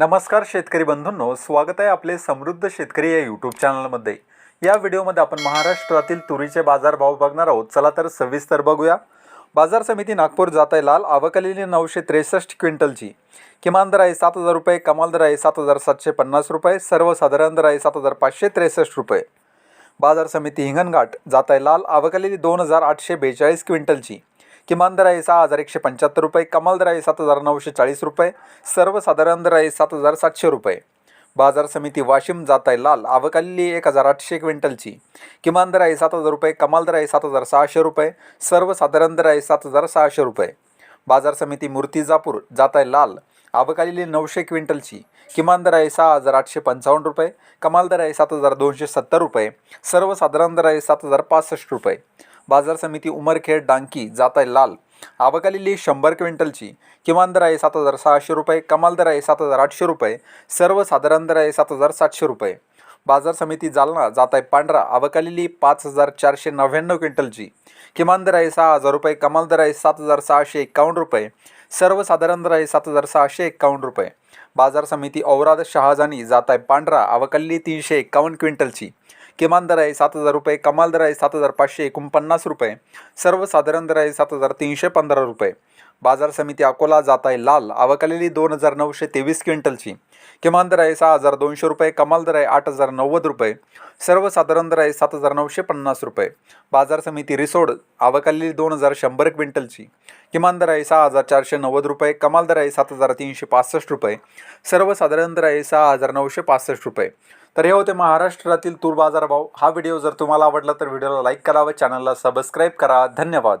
नमस्कार शेतकरी बंधूंनो स्वागत आहे आपले समृद्ध शेतकरी या यूट्यूब चॅनलमध्ये या व्हिडिओमध्ये आपण महाराष्ट्रातील तुरीचे बाजारभाव बघणार आहोत. चला तर सविस्तर बघूया. बाजार समिती नागपूर जात आहे लाल आवकलेली नऊशे त्रेसष्ट क्विंटलची. किमान दर आहे सात हजार रुपये कमाल दर आहे सात हजार सातशे पन्नास रुपये सर्वसाधारण दर आहे सात हजार पाचशे त्रेसष्ट रुपये. बाजार समिती हिंगणघाट जात आहे लाल आवकलेली दोन हजार आठशे बेचाळीस क्विंटलची. किमान दर आहे सहा हजार एकशे पंच्याहत्तर रुपये कमाल दर आहे सात हजार नऊशे चाळीस रुपये सर्वसाधारण दर आहे सात हजार सातशे रुपये. बाजार समिती वाशिम जात आहे लाल आवकालेली एक हजार आठशे क्विंटलची. किमान दर आहे सात हजार रुपये कमाल दर आहे सात हजार सहाशे रुपये सर्वसाधारण दर आहे सात हजार सहाशे रुपये. बाजार समिती मूर्तिजापूर जात आहे लाल आवकालेली नऊशे क्विंटलची. किमान दर आहे सहा हजार आठशे पंचावन्न रुपये कमाल दर आहे सात हजार दोनशे सत्तर रुपये सर्वसाधारण दर आहे सात हजार पासष्ट रुपये. बाजार समिती उमरखेड डांकी जात आहे लाल आवकालेली शंभर क्विंटलची. किमान दर आहे सात हजार सहाशे रुपये कमाल दर आहे सात हजार आठशे रुपये सर्वसाधारण दर आहे सात हजार सातशे रुपये. बाजार समिती जालना जात आहे पांढरा आवकालेली पाच हजार चारशे नव्याण्णव क्विंटलची. किमान दर आहे सहा हजार रुपये कमाल दर आहे सात हजार सहाशे एक्कावन्न रुपये सर्वसाधारण दर आहे सात हजार सहाशे एक्कावन्न रुपये. बाजार समिती औराद शहाजानी जात आहे पांढरा आवकालेली तीनशे एक्कावन्न क्विंटलची. किमान दर आहे सात हजार रुपये कमाल दर आहे सात हजार पाचशे एकोणपन्नास रुपये सर्वसाधारण दर आहे सात हजार तीनशे पंधरा रुपये. बाजार समिती अकोला जात आहे लाल आवकालेली दोन हजार नऊशे तेवीस क्विंटलची. किमान दर आहे सहा हजार दोनशे रुपये कमाल दर आहे आठ हजार नव्वद रुपये. सर्वसाधारण दर आहे सात हजार नऊशे पन्नास रुपये. बाजार समिती रिसोड आवकालेली दोन हजार शंभर क्विंटलची. किमान दर आहे सहा हजार चारशे नव्वद रुपये कमाल दर आहे सात हजार तीनशे पासष्ट रुपये. सर्वसाधारण दर आहे सहा हजार नऊशे पासष्ट रुपये. तर हे होते महाराष्ट्रातील तूर बाजारभाव. हा व्हिडिओ जर तुम्हाला आवडला तर व्हिडिओला लाईक करा व चॅनलला सबस्क्राईब करा. धन्यवाद.